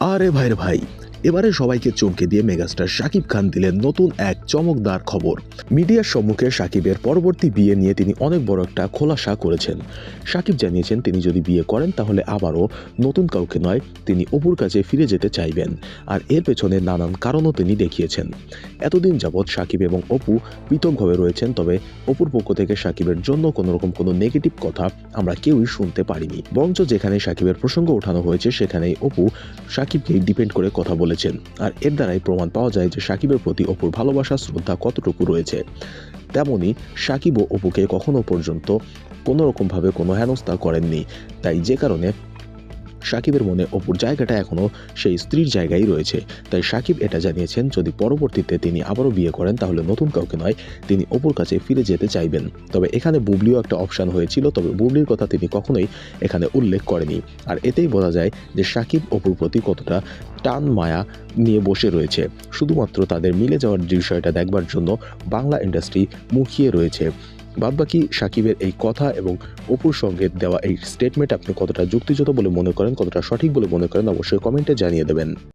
আরে ভাইরে ভাই এবারে সবাইকে চমকে দিয়ে মেগাস্টার শাকিব খান দিলেন নতুন এক চমকদার খবর। মিডিয়ার সম্মুখে শাকিবের পরবর্তী বিয়ে নিয়ে তিনি অনেক বড় একটা খোলাসা করেছেন। শাকিব জানিয়েছেন, তিনি যদি বিয়ে করেন, তাহলে আবারও নতুন কাউকে নয়, তিনি অপুর কাছে ফিরে যেতে চাইবেন। আর এর পেছনে নানান কারণও তিনি দেখিয়েছেন। এতদিন যাবৎ শাকিব এবং অপু পৃথকভাবে রয়েছেন, তবে অপুর পক্ষ থেকে শাকিবের জন্য কোনো রকম কোনো নেগেটিভ কথা আমরা কেউই শুনতে পারিনি। বরঞ্চ যেখানে শাকিবের প্রসঙ্গ ওঠানো হয়েছে, সেখানেই অপু সাকিবকেই ডিপেন্ড করে কথা বলেছেন। আর এর দ্বারাই প্রমাণ পাওয়া যায় যে সাকিবের প্রতি অপুর ভালোবাসা, শ্রদ্ধা কতটুকু রয়েছে। তেমনি সাকিব ও অপুকে কখনো পর্যন্ত কোনোরকমভাবে কোনো হেনস্থা করেননি। তাই যে কারণে সাকিবের মনে অপুর জায়গাটা এখনও সেই স্ত্রীর জায়গায় রয়েছে। তাই সাকিব এটা জানিয়েছেন, যদি পরবর্তীতে তিনি আবারও বিয়ে করেন, তাহলে নতুন কাউকে নয়, তিনি অপুর কাছে ফিরে যেতে চাইবেন। তবে এখানে বুবলিও একটা অপশান হয়েছিল, তবে বুবলির কথা তিনি কখনোই এখানে উল্লেখ করেনি। আর এতেই বোঝা যায় যে সাকিব অপুর প্রতি কতটা টান মায়া নিয়ে বসে রয়েছে। শুধুমাত্র তাদের মিলে যাওয়ার বিষয়টা দেখবার জন্য বাংলা ইন্ডাস্ট্রি মুখিয়ে রয়েছে। বাদবাকি সাকিবের এই কথা এবং অপুর সঙ্গে দেওয়া এই স্টেটমেন্ট আপনি কতটা যুক্তিযুক্ত বলে মনে করেন, কতটা সঠিক বলে মনে করেন, অবশ্যই কমেন্টে জানিয়ে দেবেন।